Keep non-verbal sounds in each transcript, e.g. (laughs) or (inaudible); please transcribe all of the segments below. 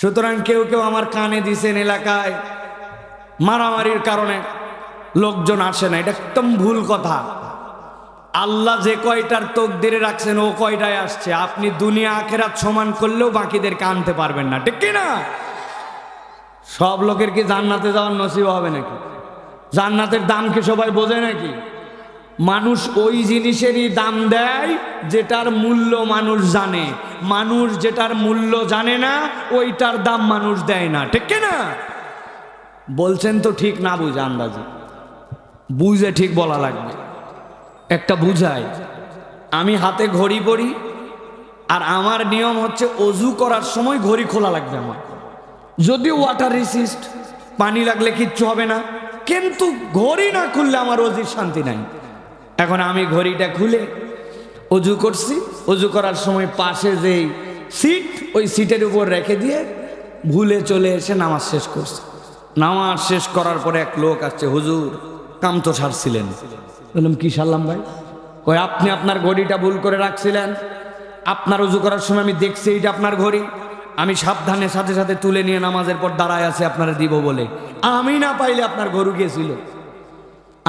সুতরাং কেউ কেউ আমার কানে দিছেন এলাকায় মারামারির কারণে লোকজন আসে না। এটা একদম ভুল কথা। আল্লাহ যে কয়টার তোক দিয়ে রাখছেন, ও কয়টায় আসছে? আপনি দুনিয়া আখেরাত সমান করলেও বাকিদেরকে আনতে পারবেন না। ঠিক না সব লোকের কি জান্নাতে যাওয়ার নসিব হবে নাকি? জান্নাতের দাম কি সবাই বোঝে নাকি? মানুষ ওই জিনিসেরই দাম দেয় যেটার মূল্য মানুষ জানে। মানুষ যেটার মূল্য জানে না, ওইটার দাম মানুষ দেয় না। ঠিক না? বলছেন তো ঠিক না বুঝে আন্দাজে। বুঝে ঠিক বলা লাগবে। একটা বুঝাই, আমি হাতে ঘড়ি পরি আর আমার নিয়ম হচ্ছে অজু করার সময় ঘড়ি খোলা লাগবে আমার। যদিও ওয়াটার রিসিস্ট পানি লাগলে কিচ্ছু হবে না। কিন্তু ঘড়ি না খুললে আমার অজির শান্তি নাই। এখন আমি ঘড়িটা খুলে অজু করছি, অজু করার সময় পাশে যেই সিট, ওই সিটের উপর রেখে দিয়ে ভুলে চলে এসে নামাজ শেষ করছি। নামাজ শেষ করার পরে এক লোক আসছে, হুজুর, কাম তো সারছিলেন। বললাম, কি সারলাম ভাই? কই আপনি আপনার ঘড়িটা ভুল করে রাখছিলেন। আপনার উজু করার সময় আমি দেখছি এইটা আপনার ঘড়ি। আমি সাবধানে সাথে সাথে তুলে নিয়ে নামাজের পর দাঁড়ায় আছে, আপনারা দিব বলে। আমি না পাইলে আপনার গরু গিয়েছিল।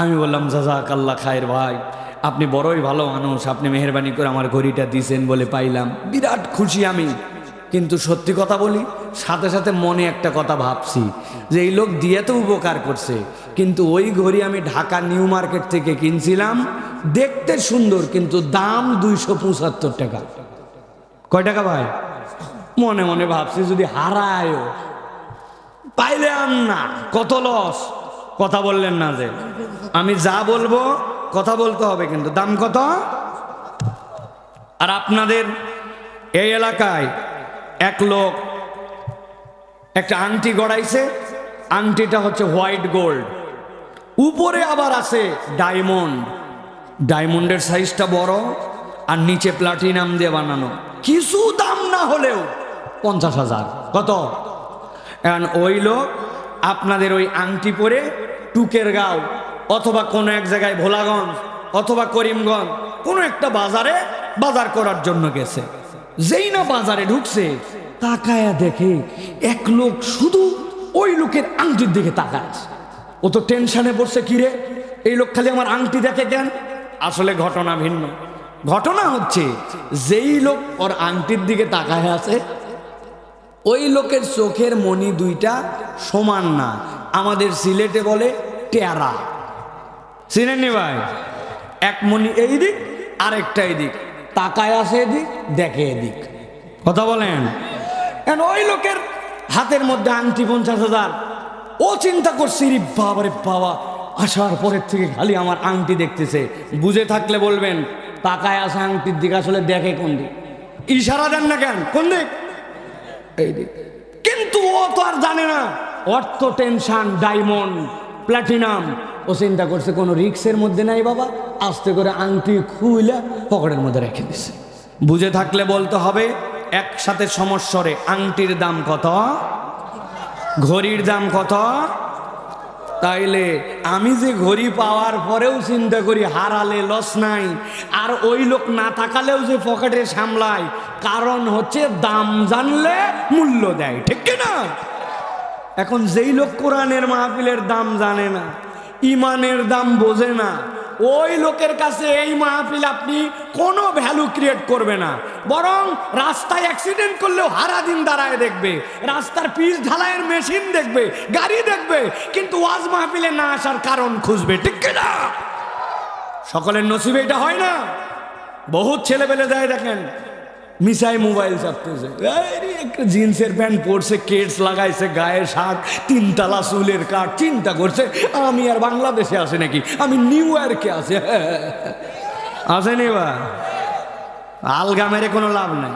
আমি বললাম জাজাক আল্লাহ খায়ের ভাই। আপনি বড়ই ভালো মানুষ, আপনি মেহরবানি করে আমার ঘড়িটা দিছেন বলে পাইলাম। বিরাট খুশি আমি। কিন্তু সত্যি কথা বলি, সাথে সাথে মনে একটা কথা ভাবছি, যে এই লোক দিয়ে তো উপকার করছে। কিন্তু ওই ঘড়ি আমি ঢাকা নিউ মার্কেট থেকে কিনছিলাম, দেখতে সুন্দর, কিন্তু দাম দুইশো পঁচাত্তর টাকা। কয় টাকা ভাই? মনে মনে ভাবছি যদি হারায়ও পাইলে আন না, কত লস কথা বললেন না যে। আমি যা বলব কথা বলতে হবে কিন্তু। দাম কত? আর আপনাদের এই এলাকায় এক লোক, একটা আংটি গড়াইছে। আংটিটা হচ্ছে হোয়াইট গোল্ড। উপরে আবার আছে ডায়মন্ড। ডায়মন্ডের সাইজটা বড় আর নিচে প্লাটিনাম দিয়ে বানানো। কিছু দাম না হলেও পঞ্চাশ হাজার। কত? এখন ওই লোক আপনাদের ওই আংটি পরে টুকের গাঁও। অথবা কোনো এক জায়গায় ভোলাগঞ্জ অথবা করিমগঞ্জ, কোনো একটা বাজারে বাজার করার জন্য গেছে। যেই না বাজারে ঢুকছে, তাকায়া দেখে এক লোক শুধু ওই লোকের আংটির দিকে তাকায় ও তো টেনশনে পড়ছে কিরে এই লোক খালি আমার আংটি দেখে কেন? আসলে ঘটনা ভিন্ন। ঘটনা হচ্ছে, যেই লোক ওর আংটির দিকে তাকায় আছে, ওই লোকের চোখের মনি দুইটা সমান না। আমাদের সিলেটে বলে টেরা চিনেননি ভাই? এক মনি এই দিক আরেকটা এদিক তাকায় আসে এদিক, দেখে এদিক। কথা বলেন? এখন ওই লোকের হাতের মধ্যে আংটি পঞ্চাশ হাজার। ও চিন্তা করছি রে বাবা, আসার পরের থেকে খালি আমার আংটি দেখতেছে। বুঝে থাকলে বলবেন, তাকায় আসে আংটির দিক, আসলে দেখে কোন দিক? ইশারা দেন না কেন? কোন দিক? এই দিক কিন্তু ও তো আর জানে না। অর্থ, টেনশন, ডায়মন্ড, প্ল্যাটিনাম ও চিন্তা করছে, কোনো রিক্সের মধ্যে নাই বাবা। আস্তে করে আংটি খুইলে পকেটের মধ্যে রেখে দিছে। বুঝে থাকলে বলতে হবে, একসাথে সমস্যরে আংটির দাম কত? ঘড়ির দাম কত? তাইলে আমি যে ঘড়ি পাওয়ার পরেও চিন্তা করি, হারালে লস নাই। আর ওই লোক না থাকালেও যে পকেটে সামলায়, কারণ হচ্ছে দাম জানলে মূল্য দেয়, ঠিক না এখন যেই লোক কোরআনের মাহফিলের দাম জানে না ইমানের দাম বোঝে না। ওই লোকের কাছে এই মাহফিল আপনি কোনো ভ্যালু ক্রিয়েট করবে না। বরং রাস্তায় অ্যাক্সিডেন্ট করলেও হারা দিন দাঁড়ায় দেখবে। রাস্তার পিচ ঢালাইয়ের মেশিন দেখবে, গাড়ি দেখবে, কিন্তু ওয়াজ মাহফিলে না আসার কারণ খুঁজবে। ঠিক না? সকলের নসিবে এটা হয় না। বহুত ছেলে পেলে যায় দেখেন মিসাই মোবাইল চাপতেছে। একটা জিন্সের প্যান্ট পরছে, কেটস লাগাইছে, গায়ে শাক, তিনতলা চুলের কাঠ, চিন্তা করছে, আমি আর বাংলাদেশে আসে নাকি? আমি নিউ ইয়র্কে আছে (laughs) আসেনি বা আলগা মেরে কোনো লাভ নাই।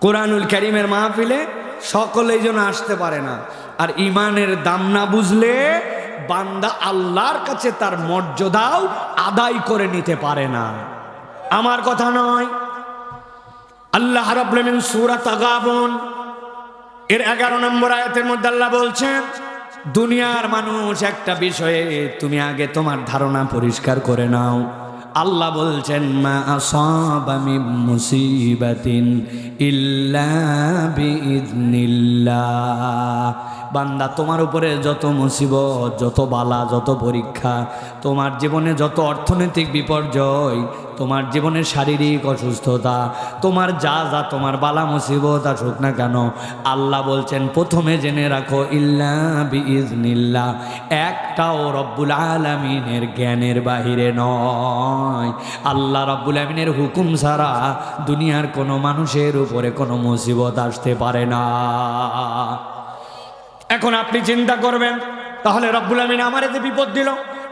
কোরআনুল করিমের মাহফিলে সকলেই যেন আসতে পারে না। আর ইমানের দাম না বুঝলে বান্দা আল্লাহর কাছে তার মর্যাদাও আদায় করে নিতে পারে না। আমার কথা নয়। আল্লাহ রবীন্দিন সুরাত আগাবন এর এগারো নম্বর আয়তের মধ্যে আল্লাহ বলছেন, দুনিয়ার মানুষ একটা বিষয়ে তুমি আগে তোমার ধারণা পরিষ্কার করে নাও। আল্লাহ বলছেন, মা মুসিবাতিন ইল্লা বান্দা, তোমার উপরে যত মুসিবত, যত বালা, যত পরীক্ষা, তোমার জীবনে যত অর্থনৈতিক বিপর্যয়, তোমার জীবনের শারীরিক অসুস্থতা, তোমার যা যা, তোমার বালা মুসিবত আসুক না কেন, আল্লাহ বলছেন, প্রথমে জেনে রাখো, ইল্লা বিইজনিল্লাহ একটাও রব্বুল আলমিনের জ্ঞানের বাহিরে নয়। আল্লাহ রব্বুল আলমিনের হুকুম ছাড়া দুনিয়ার কোনো মানুষের উপরে কোনো মুসিবত আসতে পারে না। এখন আপনি চিন্তা করবেন, তাহলে রব্বুল আমিন আমারে যে বিপদ দিল,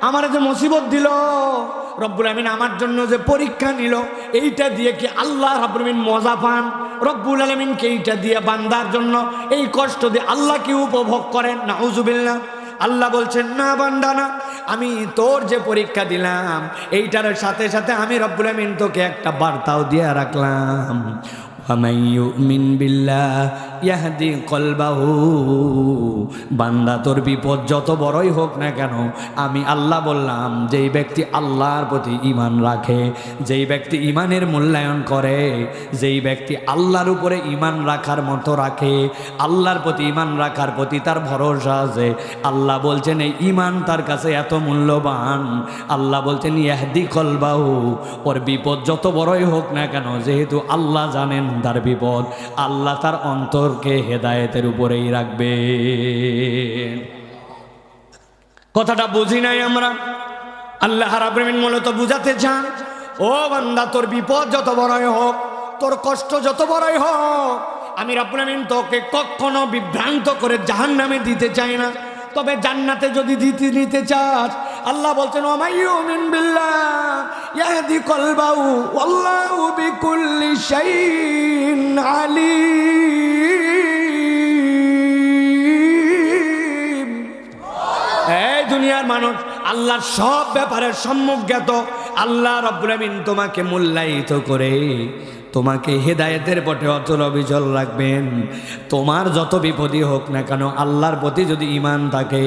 আমারে যে মুসিবত দিল, রব্বুল আমিন আমার জন্য যে পরীক্ষা নিল, এইটা দিয়ে কি আল্লাহ রব্বুল আমিন মজা পান? রব্বুল আলমিনকে এইটা দিয়ে বান্দার জন্য এই কষ্ট দিয়ে আল্লাহ কি উপভোগ করেন? না হুজুবিল্লা আল্লাহ বলছেন, না বান্দানা আমি তোর যে পরীক্ষা দিলাম, এইটার সাথে সাথে আমি রব্বুল আমিন তোকে একটা বার্তাও দিয়ে রাখলাম। বিল্লাহ ইয়াহদি কলবাহু, বান্দা তোর বিপদ যত বড়ই হোক না কেন, আমি আল্লাহ বললাম, যেই ব্যক্তি আল্লাহর প্রতি ইমান রাখে, যেই ব্যক্তি ইমানের মূল্যায়ন করে, যেই ব্যক্তি আল্লাহর উপরে ইমান রাখার মতো রাখে, আল্লাহর প্রতি ইমান রাখার প্রতি তার ভরসা আছে। আল্লাহ বলছেন, এই ইমান তার কাছে এত মূল্যবান। আল্লাহ বলছেন ইয়াহদি কলবাহু, ওর বিপদ যত বড়ই হোক না কেন, যেহেতু আল্লাহ জানেন তার বিপদ, আল্লাহ তার অন্তর অন্তরকে হেদায়েতের উপরেই রাখবে কথাটা বুঝি নাই আমরা? আল্লাহ রাব্বিন মূলত বুঝাতে চান, ও বান্দা, তোর বিপদ যত বড়ই হোক, তোর কষ্ট যত বড়ই হোক, আমি আমিন তোকে কখনো বিভ্রান্ত করে জাহান্নামে দিতে চাই না। তবে জান্নাতে যদি দিতে, নিতে চাস, আল্লাহ বলছেন আলিম। মানুষ, আল্লাহর সব ব্যাপারের সম্মুখ জ্ঞাত। আল্লাহ রব্বুল তোমাকে মূল্যায়িত করে, তোমাকে হেদায়েতের পথে অচল অবিচল রাখবেন। তোমার যত বিপদই হোক না কেন, আল্লাহর প্রতি যদি ইমান থাকে,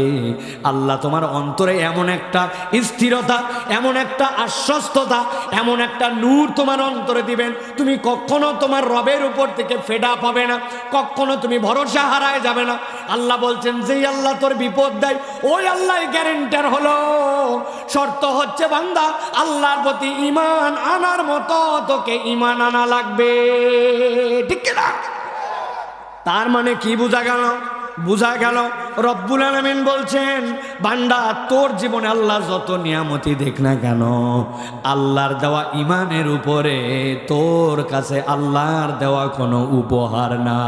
আল্লাহ তোমার অন্তরে এমন একটা স্থিরতা, এমন একটা আশ্বস্ততা, এমন একটা নূর তোমার অন্তরে দিবেন। তুমি কখনো তোমার রবের উপর থেকে ফেডা পাবে না, কখনো তুমি ভরসা হারায় যাবে না। আল্লাহ বলছেন, যেই আল্লাহ তোর বিপদ দেয়, ওই আল্লাহ গ্যারেন্টার হলো। শর্ত হচ্ছে, বান্দা, আল্লাহর প্রতি ইমান আনার মতো তোকে ইমান আনা লাগবে। ঠিক না? তার মানে কি বোঝা গেল? বোঝা গেল, রব্বুল আলমিন বলছেন, বান্দা, তোর জীবনে আল্লাহ যত নিয়ামতি দেখ না কেন, আল্লাহর দেওয়া ইমানের উপরে তোর কাছে আল্লাহর দেওয়া কোনো উপহার না